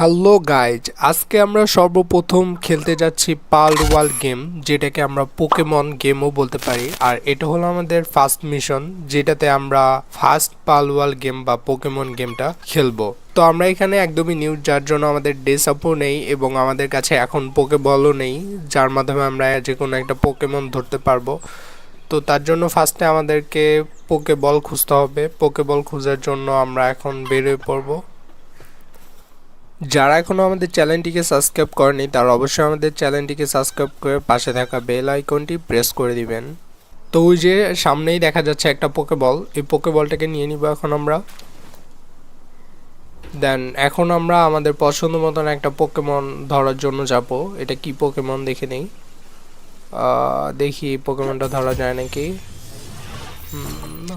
Hello guys, আজকে আমরা সর্বপ্রথম খেলতে যাচ্ছি পাল ওয়াল গেম, যেটাকে আমরা পোকেমন গেমও বলতে পারি। আর এটা হলো আমাদের ফার্স্ট মিশন, যেটাতে আমরা ফার্স্ট পাল ওয়াল গেম বা পোকেমন গেমটা খেলব। তো আমরা এখানে একদমই নিউ, যার জন্য আমাদের ডেসাপও নেই এবং আমাদের কাছে এখন পোকেবলও নেই, যার মাধ্যমে আমরা যে কোনো একটা পোকেমন ধরতে পারব। তো তার জন্য ফার্স্টে আমাদেরকে পোকেবল খুঁজতে হবে। পোকেবল খোঁজার জন্য আমরা এখন বেরোয় পড়ব। যারা এখনও আমাদের চ্যানেলটিকে সাবস্ক্রাইব করেনি, তারা অবশ্যই আমাদের চ্যানেলটিকে সাবস্ক্রাইব করে পাশে থাকা বেল আইকনটি প্রেস করে দিবেন। তো ওই যে সামনেই দেখা যাচ্ছে একটা পোকেবল এই পোকেবলটাকে নিয়ে নিব এখন আমরা। দেন এখন আমরা আমাদের পছন্দ মতন একটা পোকেমন ধরার জন্য যাব। এটা কি পোকেমন দেখে নেই। দেখি পোকেমনটা ধরা যায় নাকি।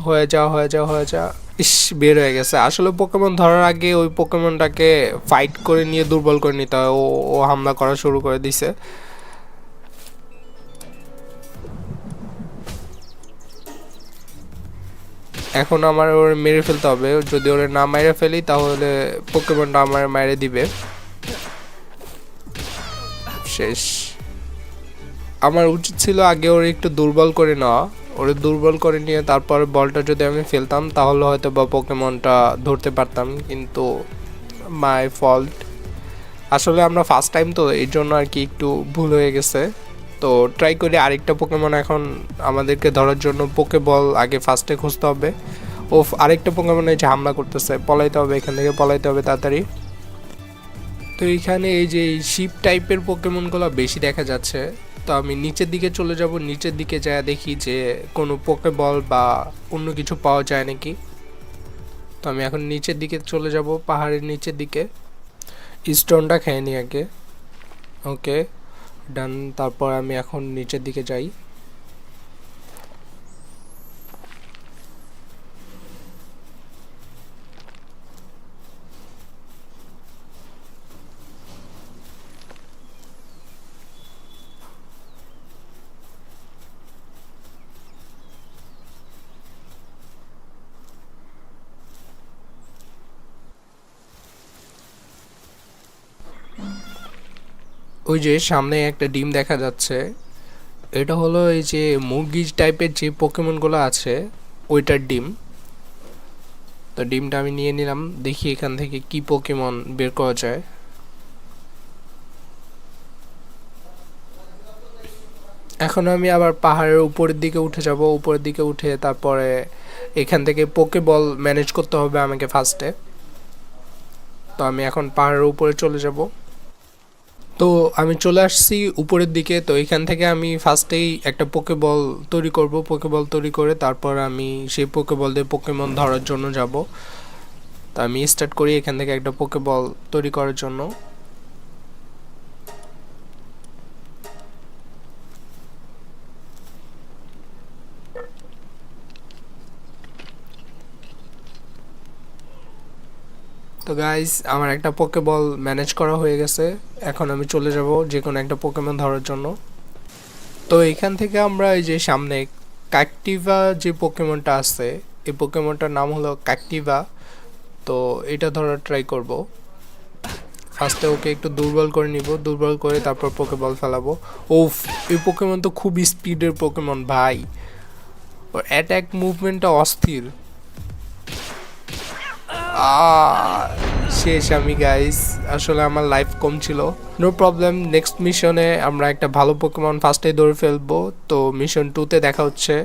হয়ে যা হয়ে যা হয়ে যা ইস, বের হয়ে গেছে। আসলে পোকেমন ধরার আগে ওই পোকেমনটাকে ফাইট করে নিয়ে, দুর্বল করে নিতে হয়। ও ও হামলা করা শুরু করে দিছে। এখন আমার ওর মেরে ফেলতে হবে। যদি ওরে না মেরে ফেলি, তাহলে পোকেমনটা আমার মেরে দিবে। শেষ। আমার উচিত ছিল আগে ওর একটু দুর্বল করে নেওয়া। ওরে দুর্বল করে নিয়ে তারপর বলটা যদি আমি ফেলতাম, তাহলে হয়তো বা পোকেমনটা ধরতে পারতাম। কিন্তু মাই ফল্ট আসলে আমরা ফার্স্ট টাইম তো, এই জন্য আর কি একটু ভুল হয়ে গেছে। তো ট্রাই করি আরেকটা পোকেমন এখন আমাদেরকে ধরার জন্য। পোকে বল আগে ফার্স্টে খুঁজতে হবে। ও আরেকটা পোকেমন যে হামলা করতেছে। পলাইতে হবে, এখান থেকে পলাইতে হবে তাড়াতাড়ি। তো এইখানে এই যে শিপ টাইপের পোকেমনগুলো বেশি দেখা যাচ্ছে। তো আমি নিচের দিকে চলে যাব, নিচের দিকে যায় দেখি যে কোনো পোকে বল বা অন্য কিছু পাওয়া যায় নাকি। তো আমি এখন নিচের দিকে চলে যাব, পাহাড়ের নিচের দিকে। স্টোনটা খেয়ে নিই আগে। ওকে ডান তারপর আমি এখন নিচের দিকে যাই। ওই যে সামনে একটা ডিম দেখা যাচ্ছে, এটা হলো এই যে মুরগি টাইপের যে পোকেমনগুলো আছে, ওইটার ডিম। তো ডিমটা আমি নিয়ে নিলাম, দেখি এখান থেকে কি পোকেমন বের করা যায়। এখন আমি আবার পাহাড়ের উপরের দিকে উঠে যাব, উপরের দিকে উঠে তারপরে এখান থেকে পোকে বল ম্যানেজ করতে হবে আমাকে ফার্স্টে তো আমি এখন পাহাড়ের উপরে চলে যাব। তো আমি চলে আসছি উপরের দিকে। তো এখান থেকে আমি ফার্স্টেই একটা পোকে বল তৈরি করব। পোকেবল তৈরি করে তারপর আমি সেই পোকে বল দিয়ে পোকেমন ধরার জন্য যাব। তো আমি স্টার্ট করি এখান থেকে একটা পোকে বল তৈরি করার জন্য। তো গাইস আমার একটা পোকেবল ম্যানেজ করা হয়ে গেছে। এখন আমি চলে যাব যে কোনো একটা পোকেমন ধরার জন্য। তো এখান থেকে আমরা এই যে সামনে কাকটিভা যে পোকেমনটা আছে, এই পোকেমনটার নাম হলো কাকটিভা তো এটা ধরার ট্রাই করব। ফার্স্টে ওকে একটু দুর্বল করে নিব, দুর্বল করে তারপর পোকেবল ফেলাবো। ওফ এই পোকেমন তো খুব স্পিডের পোকেমন ভাই। ওর অ্যাটাক মুভমেন্টটা অস্থির। শেষ আমি গাইস আসলে আমার লাইফ কম ছিল। নো প্রবলেম নেক্সট মিশনে আমরা একটা ভালো পোকেমন ফার্স্টে ধরে ফেলব। তো মিশন টুতে দেখা হচ্ছে।